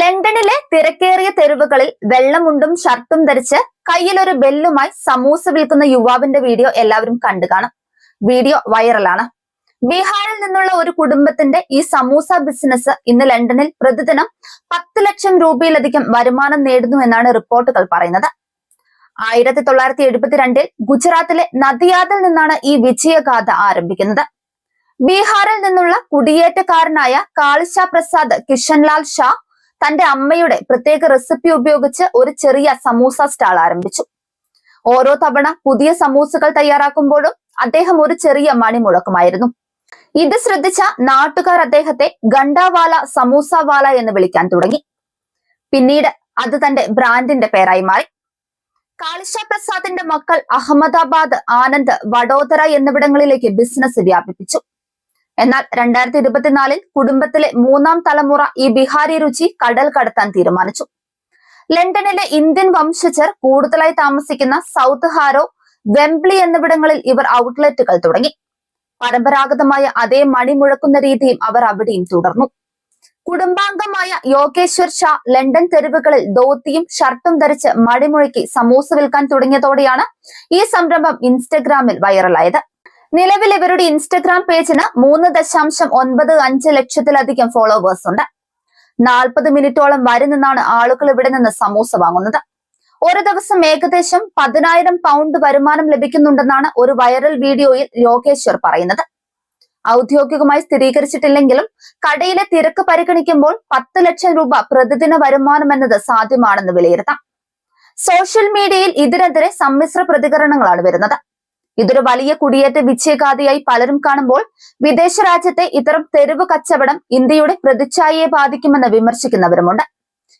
ലണ്ടനിലെ തിരക്കേറിയ തെരുവുകളിൽ വെള്ളമുണ്ടും ഷർട്ടും ധരിച്ച് കയ്യിലൊരു ബെല്ലുമായി സമൂസ വിൽക്കുന്ന യുവാവിന്റെ വീഡിയോ എല്ലാവരും കണ്ടു കാണും. വീഡിയോ വൈറലാണ്. ബീഹാറിൽ നിന്നുള്ള ഒരു കുടുംബത്തിന്റെ ഈ സമൂസ ബിസിനസ് ഇന്ന് ലണ്ടനിൽ പ്രതിദിനം പത്ത് ലക്ഷം രൂപയിലധികം വരുമാനം നേടുന്നു എന്നാണ് റിപ്പോർട്ടുകൾ പറയുന്നത്. ആയിരത്തി തൊള്ളായിരത്തി എഴുപത്തിരണ്ടിൽ ഗുജറാത്തിലെ നദിയാദിൽ നിന്നാണ് ഈ വിജയഗാഥ ആരംഭിക്കുന്നത്. ബീഹാറിൽ നിന്നുള്ള കുടിയേറ്റക്കാരനായ കാളിഷ പ്രസാദ് കിഷൻലാൽ ഷാ തന്റെ അമ്മയുടെ പ്രത്യേക റെസിപ്പി ഉപയോഗിച്ച് ഒരു ചെറിയ സമൂസ സ്റ്റാൾ ആരംഭിച്ചു. ഓരോ തവണ പുതിയ സമൂസകൾ തയ്യാറാക്കുമ്പോഴും അദ്ദേഹം ഒരു ചെറിയ മണി മുഴക്കുമായിരുന്നു ഇത് ശ്രദ്ധിച്ച നാട്ടുകാർ അദ്ദേഹത്തെ ഗണ്ടാവാല സമൂസവാല എന്ന് വിളിക്കാൻ തുടങ്ങി. പിന്നീട് അത് തന്റെ ബ്രാൻഡിന്റെ പേരായി മാറി. കാളിഷ പ്രസാദിന്റെ മക്കൾ അഹമ്മദാബാദ് ആനന്ദ് വഡോദര എന്നിവിടങ്ങളിലേക്ക് ബിസിനസ് വ്യാപിപ്പിച്ചു. എന്നാൽ രണ്ടായിരത്തി ഇരുപത്തിനാലിൽ കുടുംബത്തിലെ മൂന്നാം തലമുറ ഈ ബിഹാരി രുചി കടൽ കടത്താൻ തീരുമാനിച്ചു. ലണ്ടനിലെ ഇന്ത്യൻ വംശജർ കൂടുതലായി താമസിക്കുന്ന സൗത്ത് ഹാരോ വെംബ്ലി എന്നിവിടങ്ങളിൽ ഇവർ ഔട്ട്ലെറ്റുകൾ തുടങ്ങി. പരമ്പരാഗതമായ അതേ മണി മുഴക്കുന്ന രീതിയും അവർ അവിടെയും തുടർന്നു. കുടുംബാംഗമായ യോഗേശ്വർ ഷാ ലണ്ടൻ തെരുവുകളിൽ ധോത്തിയും ഷർട്ടും ധരിച്ച് മടിമുഴക്കി സമൂസ വിൽക്കാൻ തുടങ്ങിയതോടെയാണ് ഈ സംരംഭം ഇൻസ്റ്റഗ്രാമിൽ വൈറലായത്. നിലവിൽ ഇവരുടെ ഇൻസ്റ്റഗ്രാം പേജിന് മൂന്ന് ദശാംശം ഒൻപത് അഞ്ച് ലക്ഷത്തിലധികം ഫോളോവേഴ്സ് ഉണ്ട്. നാൽപ്പത് മിനിറ്റോളം വരി ആളുകൾ ഇവിടെ നിന്ന് സമൂസ വാങ്ങുന്നത്. ഒരു ദിവസം ഏകദേശം പതിനായിരം പൗണ്ട് വരുമാനം ലഭിക്കുന്നുണ്ടെന്നാണ് ഒരു വൈറൽ വീഡിയോയിൽ യോഗേശ്വർ പറയുന്നത്. ഔദ്യോഗികമായി സ്ഥിരീകരിച്ചിട്ടില്ലെങ്കിലും കടയിലെ തിരക്ക് പരിഗണിക്കുമ്പോൾ പത്ത് ലക്ഷം രൂപ പ്രതിദിന വരുമാനം എന്നത് സാധ്യമാണെന്ന് വിലയിരുത്താം. സോഷ്യൽ മീഡിയയിൽ ഇതിനെതിരെ സമ്മിശ്ര പ്രതികരണങ്ങളാണ് വരുന്നത്. ഇതൊരു വലിയ കുടിയേറ്റ വിച്ഛേകാതിയായി പലരും കാണുമ്പോൾ വിദേശ രാജ്യത്തെ ഇത്തരം തെരുവ് കച്ചവടം ഇന്ത്യയുടെ പ്രതിച്ഛായയെ ബാധിക്കുമെന്ന് വിമർശിക്കുന്നവരുമുണ്ട്.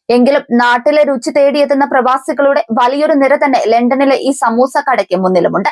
എങ്കിലും നാട്ടിലെ രുചി തേടിയെത്തുന്ന പ്രവാസികളുടെ വലിയൊരു നിര തന്നെ ലണ്ടനിലെ ഈ സമൂസ കടയ്ക്ക് മുന്നിലുമുണ്ട്.